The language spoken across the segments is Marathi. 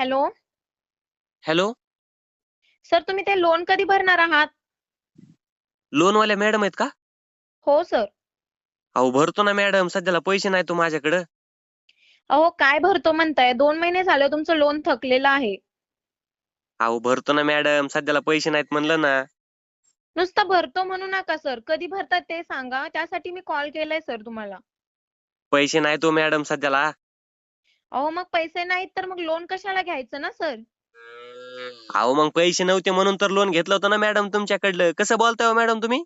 हॅलो? हॅलो? सर तुम्ही ते लोन कधी भरणार आहात? लोनवाल्या मॅडम आहेत का? हो सर. अहो भरतो ना मॅडम सध्याला पैसे नाही तो माझ्याकडं. अहो काय भरतो म्हणताय? दोन महिने झाले तुमचं लोन थकलेलं आहे. अहो भरतो ना मॅडम सध्याला पैसे नाहीत म्हणलं ना. नुसतं भरतो म्हणू नका सर. कधी भरतात ते सांगा. त्यासाठी मी कॉल केलाय सर तुम्हाला. पैसे नाही तो मॅडम सध्याला. अहो मग पैसे नाहीत तर मग लोन कशाला घ्यायचं ना सर अहो मग पैसे नव्हते म्हणून तर लोन घेतलं होतं ना मॅडम तुमच्याकडलं. कसं बोलताय हो मॅडम तुम्ही?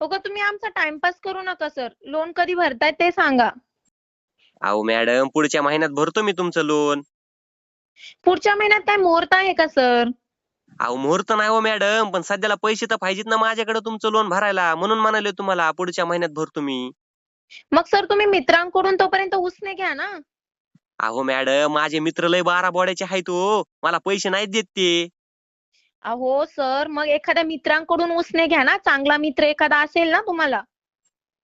हो का तुम्ही आमचा टाइमपास करू नका सर लोन कधी भरताय ते सांगा. अहो मॅडम पुढच्या महिन्यात भरतो मी तुमचं लोन पुढच्या महिन्यात काय मुहूर्त आहे का सर अहो मुहूर्त नाही हो मॅडम पण सध्याला पैसे तर पाहिजेत ना माझ्याकडे तुमचं लोन भरायला. म्हणून म्हणाले तुम्हाला पुढच्या महिन्यात भरतो मी. मग सर तुम्ही मित्रांकडून तोपर्यंत उसने घ्या ना. अहो मॅडम माझे मित्र लय बारा बोड्याचे आहेत हो. मला पैसे नाहीत देत ते. अहो सर मग एखाद्या मित्रांकडून उसने घ्या ना. चांगला मित्र एखादा असेल ना तुम्हाला.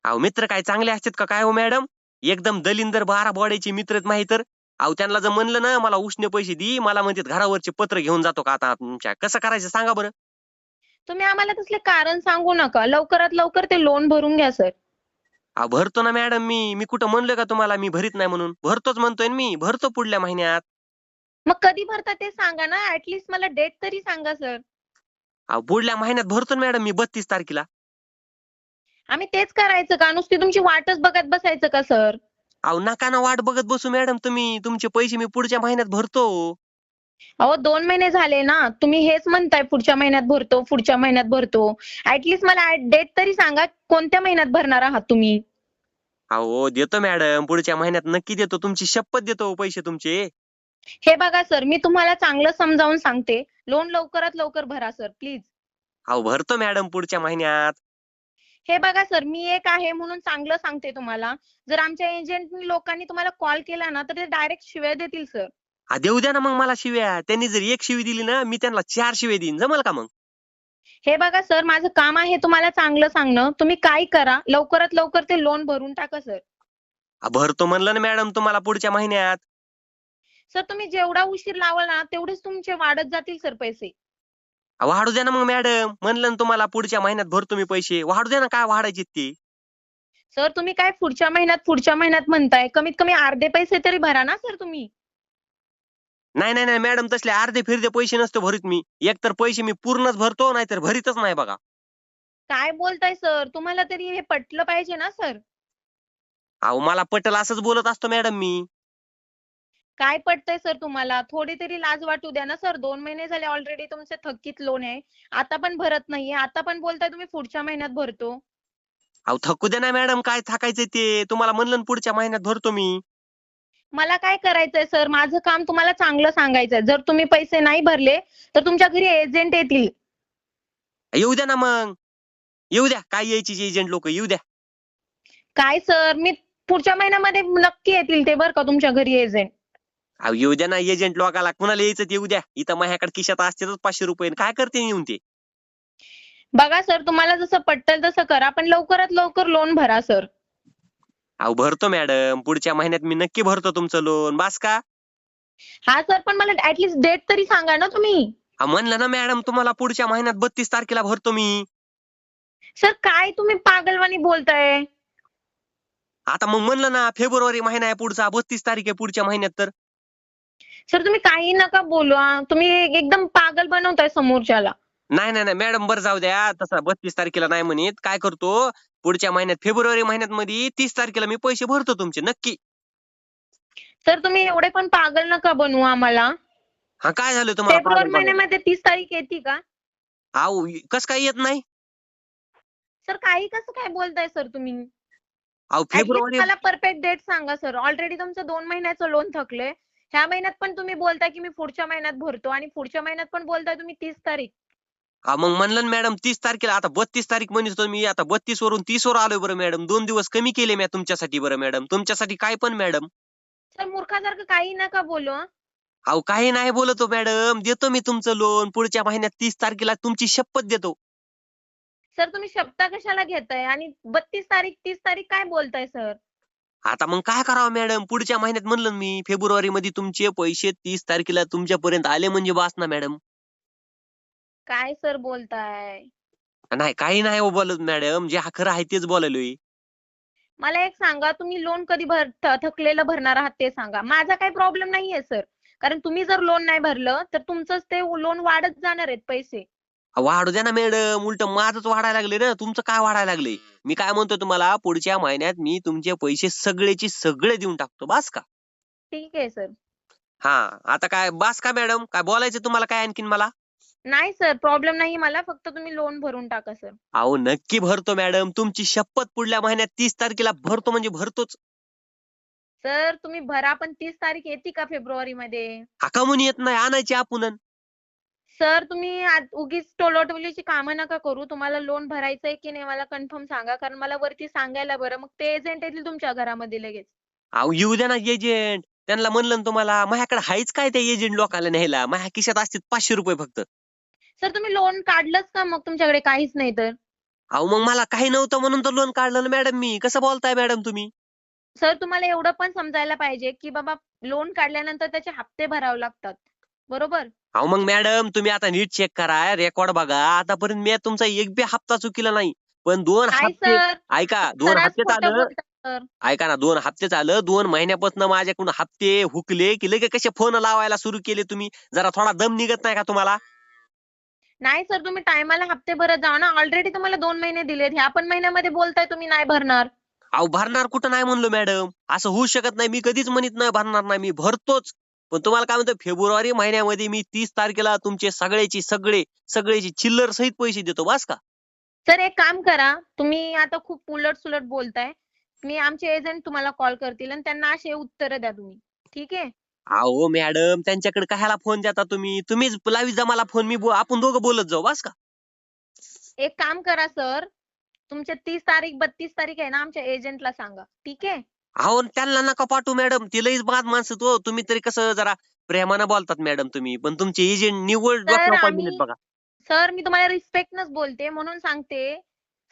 अहो मित्र काय चांगले असतात का काय हो मॅडम एकदम दलिंदर बारा बॉड्याचे मित्र आहेत माहिती तर. अहो त्यांना जर म्हणलं ना मला उष्णे पैसे दे मला म्हणतात घरावरचे पत्र घेऊन जातो का आता तुमच्या? कसं करायचं सांगा बरं. तुम्ही आम्हाला तसले कारण सांगू नका. लवकरात लवकर ते लोन भरून घ्या सर भरतो ना मॅडम मी. मी कुठं म्हणलं का तुम्हाला मी भरीत नाही म्हणून. भरतोच म्हणतोय ना मी. भरतो पुढल्या महिन्यात. मग कधी भरता ते सांगा ना. ऍटलिस्ट मला डेट तरी सांगा सर अहो पुढल्या महिन्यात भरतो ना मॅडम मी बत्तीस तारखेला. आम्ही तेच करायचं का? नुसती तुमची वाटच बघत बसायचं का सर अहो नका ना वाट बघत बसू मॅडम तुम्ही. तुमचे पैसे मी पुढच्या महिन्यात भरतो. अहो दोन महिने झाले ना तुम्ही हेच म्हणताय पुढच्या महिन्यात भरतो पुढच्या महिन्यात भरतो. ऍटलिस्ट मला डेट तरी सांगा कोणत्या महिन्यात भरणार आहात तुम्ही? अहो देतो मॅडम पुढच्या महिन्यात नक्की देतो. तुमची शपथ देतो पैसे तुमचे. हे बघा सर मी तुम्हाला चांगलं समजावून सांगते. लोन लवकरात लवकर भरा सर प्लीज अहो भरतो मॅडम पुढच्या महिन्यात. हे बघा सर मी एक आहे म्हणून चांगलं सांगते तुम्हाला. जर आमच्या एजंट लोकांनी तुम्हाला कॉल केला ना तर ते डायरेक्ट शिव्या देतील सर आ, देऊ द्या ना मग मला शिव्या. त्यांनी जर एक शिवी दिली ना मी त्यांना चार शिव्या देईन. जमल का मग? हे बघा सर माझं काम आहे तुम्हाला चांगलं सांगणं. तुम्ही काय करा? लवकरात लवकर ते लोन भरून टाका सर. आ, भरतो म्हणलं ना मॅडम तुम्हाला पुढच्या महिन्यात. सर तुम्ही जेवढा उशीर लावाल ना तेवढेच तुमचे वाढत जातील सर पैसे. वाढू द्या ना मग मॅडम. म्हणलं ना तुम्हाला पुढच्या महिन्यात भरतो मी पैसे. वाढू द्या ना काय वाढायचे ते? सर तुम्ही काय पुढच्या महिन्यात पुढच्या महिन्यात म्हणताय? कमीत कमी अर्धे पैसे तरी भरा ना सर तुम्ही. नाही नाही नाही मॅडम तसले अर्धे फिरदे पैसे नसतो भरीत मी. एक तर पैसे मी पूर्णच भरतो नाहीतर भरीतच नाही बघा. काय बोलताय सर? तुम्हाला तरी हे पटलं पाहिजे ना सर? अहो मला पटल असंच बोलत असतो मॅडम मी. काय पटतंय सर तुम्हाला? थोडी तरी लाज वाटू द्या ना सर. दोन महिने झाले ऑलरेडी तुमचे थकीत लोन आहे. आता पण भरत नाहीये. आता पण बोलताय तुम्ही पुढच्या महिन्यात भरतो. अहो थकू द्या ना मॅडम. काय थकायचं ते? तुम्हाला म्हणलं ना पुढच्या महिन्यात भरतो मी. मला काय करायचंय सर? माझं काम तुम्हाला चांगलं सांगायचंय. जर तुम्ही पैसे नाही भरले तर तुमच्या घरी एजंट येतील. येऊ द्या ना मग. येऊ द्या. काय यायची एजंट लोक येऊ द्या. काय सर? मी पुढच्या महिन्यामध्ये नक्की येतील ते बरं का तुमच्या घरी एजंट अहो येऊ द्या ना एजंट लोकाला. कुणाला यायचं ते येऊ द्या. इथं माझ्याकडे खिशात असतेच पाचशे रुपये काय करते येऊन ते? बघा सर तुम्हाला जसं पटल तसं करा. पण लवकरात लवकर लोन भरा सर. अहो भरतो मॅडम पुढच्या महिन्यात मी नक्की भरतो तुमचं लोन बास का? हा सर पण मला ऍटलिस्ट डेट तरी सांगा ना तुम्ही. अहो, म्हणलं ना मॅडम तुम्हाला पुढच्या महिन्यात बत्तीस तारखेला भरतो मी. सर काय तुम्ही पागलवाणी बोलताय? आता मग म्हणलं ना फेब्रुवारी महिना आहे पुढचा बत्तीस तारीख आहे पुढच्या महिन्यात तर. सर तुम्ही काही नका बोलू हा. तुम्ही एकदम पागल बनवताय समोरच्याला. नाही नाही नाही. मॅडम बरं जाऊ द्या. तसा बत्तीस तारखेला नाही म्हणत. काय करतो? पुढच्या महिन्यात फेब्रुवारी महिन्यात मध्ये तीस तारखेला मी पैसे भरतो तुमचे नक्की. सर तुम्ही एवढे पण पागल नका बनवू आम्हाला. हा काय झालं तुम्हाला फेब्रुवारी? महिन्यामध्ये तीस तारीख येते का? अहो कस काय येत नाही? सर काही कसं काय बोलताय सर तुम्ही? अहो At least फेब्रुवारी मला परफेक्ट डेट सांगा सर. ऑलरेडी तुमचं दोन महिन्याचं लोन थकलंय. ह्या महिन्यात पण तुम्ही बोलताय की मी पुढच्या महिन्यात भरतो आणि पुढच्या महिन्यात पण बोलताय तुम्ही तीस तारीख. मग म्हणलं ना मॅडम तीस तारखेला आता बत्तीस तारीख म्हणतो मी आता बत्तीस वरून तीस वर आलोय बरं मॅडम. दोन दिवस कमी केले मी तुमच्यासाठी बरं मॅडम. तुमच्यासाठी काय पण मॅडम. सर मूर्खासारखं काही नका बोलू हं. अहो काही नाही बोलतो मॅडम. देतो मी तुमचं लोन पुढच्या महिन्यात तीस तारखेला तुमची शपथ देतो. सर तुम्ही शब्द कशाला घेताय? आणि बत्तीस तारीख तीस तारीख काय बोलताय सर? आता मग काय करावं मॅडम? पुढच्या महिन्यात म्हणलं ना मी फेब्रुवारी मध्ये तुमचे पैसे तीस तारखेला तुमच्यापर्यंत आले म्हणजे बास ना मॅडम. काय सर बोलताय? नाही काही नाही हो बोलत मॅडम जे खरं आहे तेच बोलायलोय. मला एक सांगा तुम्ही लोन कधी भर थ- थकलेलं भरणार आहात ते सांगा. माझा काही प्रॉब्लेम नाहीये सर. कारण तुम्ही जर लोन नाही भरलं तर तुमचंच ते लोन वाढत जाणार आहेत पैसे. वाढू द्या ना मॅडम उलट माझंच वाढायला लागले ना तुमचं काय वाढायला लागले मी काय म्हणतो तुम्हाला पुढच्या महिन्यात मी तुमचे पैसे सगळेची सगळे देऊन टाकतो बास का? ठीक आहे सर. हा आता काय बास का मॅडम? काय बोलायचं तुम्हाला काय आणखीन मला? नाही सर प्रॉब्लेम नाही मला फक्त तुम्ही लोन भरून टाका सर. अहो नक्की भरतो मॅडम तुमची शपथ पुढल्या महिन्यात तीस तारखेला भरतो म्हणजे भरतोच. सर तुम्ही भरा पण तीस तारीख येते का फेब्रुवारी मध्ये हा कमून येत नाही आणायची आपण सर तुम्ही आत- उगीच टोलोटोलीची कामं नका करू. तुम्हाला लोन भरायचंय की नाही मला कन्फर्म सांगा कारण मला वरती सांगायला बरं. मग ते एजंट येतील तुमच्या घरामध्ये लगेच. अहो येऊ द्या ना एजंट त्यांना म्हणलं ना तुम्हाला माझ्याकडे हायच काय त्या एजंट लोकांना न्यायला? माझ्या खिशात असतील पाचशे रुपये फक्त. सर तुम्ही लोन काढलंच का मग? तुमच्याकडे काहीच नाही तर. अहो मग मला काही नव्हतं म्हणून तर लोन काढलं ना मॅडम मी. कसं बोलताय मॅडम तुम्ही? सर तुम्हाला एवढं पण समजायला पाहिजे की बाबा लोन काढल्यानंतर त्याचे हप्ते भरावे लागतात. बरोबर? अहो मग मॅडम तुम्ही आता नीट चेक करा रेकॉर्ड बघा. आतापर्यंत मी तुमचा एक बी हप्ता चुकीला नाही. पण दोन काय हप्ते सर? ऐका दोन हप्ते बोलताय सर. ऐका ना दोन हप्ते झालं. दोन महिन्यापासून माझ्याकडून हप्ते हुकले की लगे कसे फोन लावायला सुरू केले तुम्ही? जरा थोडा दम निघत नाही का तुम्हाला? नाही सर तुम्ही टायमाला हप्ते भरत जा ना. ऑलरेडी तुम्हाला दोन महिने दिलेत. ह्या पण महिन्यामध्ये बोलताय तुम्ही नाही भरणार. अहो भरणार कुठं नाही म्हणलो मॅडम. असं होऊ शकत नाही. मी कधीच म्हणत नाही भरणार नाही. मी भरतोच. पण तुम्हाला काय म्हणतो फेब्रुवारी महिन्यामध्ये मी तीस तारखेला तुमचे सगळ्याची सगळे सगळ्याची चिल्लर सहित पैसे देतो बस का? सर एक काम करा. तुम्ही आता खूप उलट सुलट बोलताय. मी आमचे एजंट तुम्हाला कॉल करतील आणि त्यांना असे उत्तर द्या तुम्ही. ठीक आहे? अहो मॅडम त्यांच्याकडे कशाला फोन देता तुम्ही? तुम्हीच लावी जा मला फोन मी बो- आपण दोघं बोलत जाऊ बस का? एक काम करा सर तुमचे तीस तारीख बत्तीस तारीख आहे ना आमच्या एजंटला सांगा ठीक आहे? अहो त्यांना नका पाठवू मॅडम ते लईच बाद माणसं तो. तुम्ही तरी कसं जरा प्रेमानं बोलतात मॅडम तुम्ही. पण तुमचे एजंट निव्वळ डोक्यावर पडलेत आम्ही- बघा. सर मी तुम्हाला रिस्पेक्टनच बोलते म्हणून सांगते.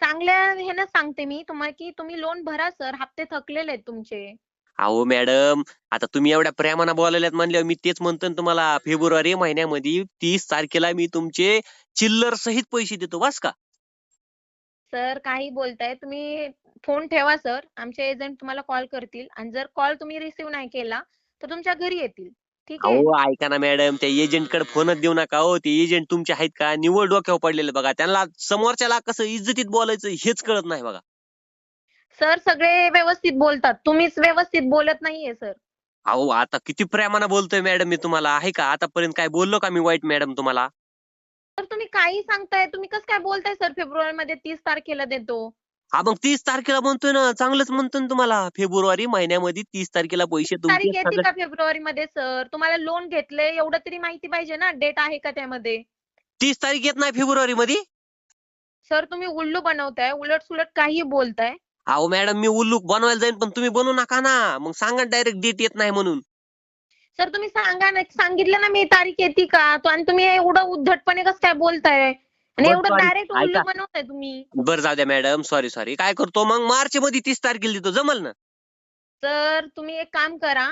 चांगल्या ह्यानं सांगते मी तुम्हाला की तुम्ही लोन भरा सर हप्ते थकलेले आहेत तुमचे. अहो मॅडम आता तुम्ही एवढ्या प्रेमानं बोलायलात म्हणल्यावर मी तेच म्हणतो ना तुम्हाला फेब्रुवारी महिन्यामध्ये तीस तारखेला मी तुमचे चिल्लर सहित पैसे देतो बस का? सर काही बोलताय तुम्ही फोन ठेवा सर. आमचे एजंट तुम्हाला कॉल करतील आणि जर कॉल तुम्ही रिसीव्ह नाही केला तर तुमच्या घरी येतील. ठीक आहे? अहो ऐका ना मॅडम त्या एजंटकडे फोनच देऊ नका हो. ते एजंट तुमचे आहेत का? निव्वळ डोक्यावर पडलेले बघा. त्यांना समोरच्याला कसं इज्जतीत बोलायचं हेच कळत नाही बघा. सर सगळे व्यवस्थित बोलतात. तुम्हीच व्यवस्थित बोलत नाहीये सर. अहो आता किती प्रेमानं बोलतोय मॅडम मी तुम्हाला. आहे का? आतापर्यंत काय बोललो का मी वाईट मॅडम तुम्हाला? तर तुम्ही काही सांगताय? तुम्ही कसं काय बोलताय सर? फेब्रुवारी मध्ये तीस तारखेला देतो. हा मग तीस तारखेला म्हणतोय ना. चांगलंच म्हणतोय ना तुम्हाला. फेब्रुवारी महिन्यामध्ये तीस तारखेला पैसे तारीख तुमचे येते सगळे का फेब्रुवारी मध्ये सर? तुम्हाला लोन घेतलंय एवढं तरी माहिती पाहिजे ना. डेट आहे का त्यामध्ये? तीस तारीख येत नाही फेब्रुवारी मध्ये सर तुम्ही उल्लू बनवताय. उलट सुलट काही बोलताय. अहो मॅडम मी उल्लूक बनवायला जाईन पण तुम्ही बनवू नका ना. मग सांगा डायरेक्ट डेट येत नाही म्हणून. सर तुम्ही सांगा ना सांगितलं ना मी तारीख येते का? तो आणि तुम्ही एवढं उद्धटपणे कसं काय बोलताय? आणि बरं, एवढं sorry. डायरेक्ट उल्लू ऐका. बनवताय तुम्ही. बरं जाऊ द्या मॅडम सॉरी सॉरी काय करतो? मग मार्च मध्ये तीस तारखेला देतो. जमल ना? तर तुम्ही एक काम करा.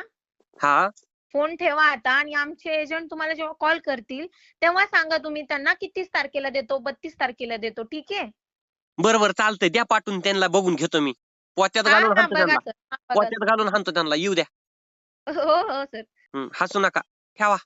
हा. फोन ठेवा आता आणि आमचे एजंट तुम्हाला जेव्हा कॉल करतील तेव्हा सांगा तुम्ही त्यांना की तीस तारखेला देतो बत्तीस तारखेला देतो. ठीक आहे? बरं बरं चालतंय. द्या पाठवून त्यांना बघून घेतो मी. पोत्यात हा घालून हा हाणतो बघा त्यांना हा बघा पोत्यात घालून हाणतो त्यांना. येऊ द्या. हो हो सर. हं, हसू नका. ठेवा.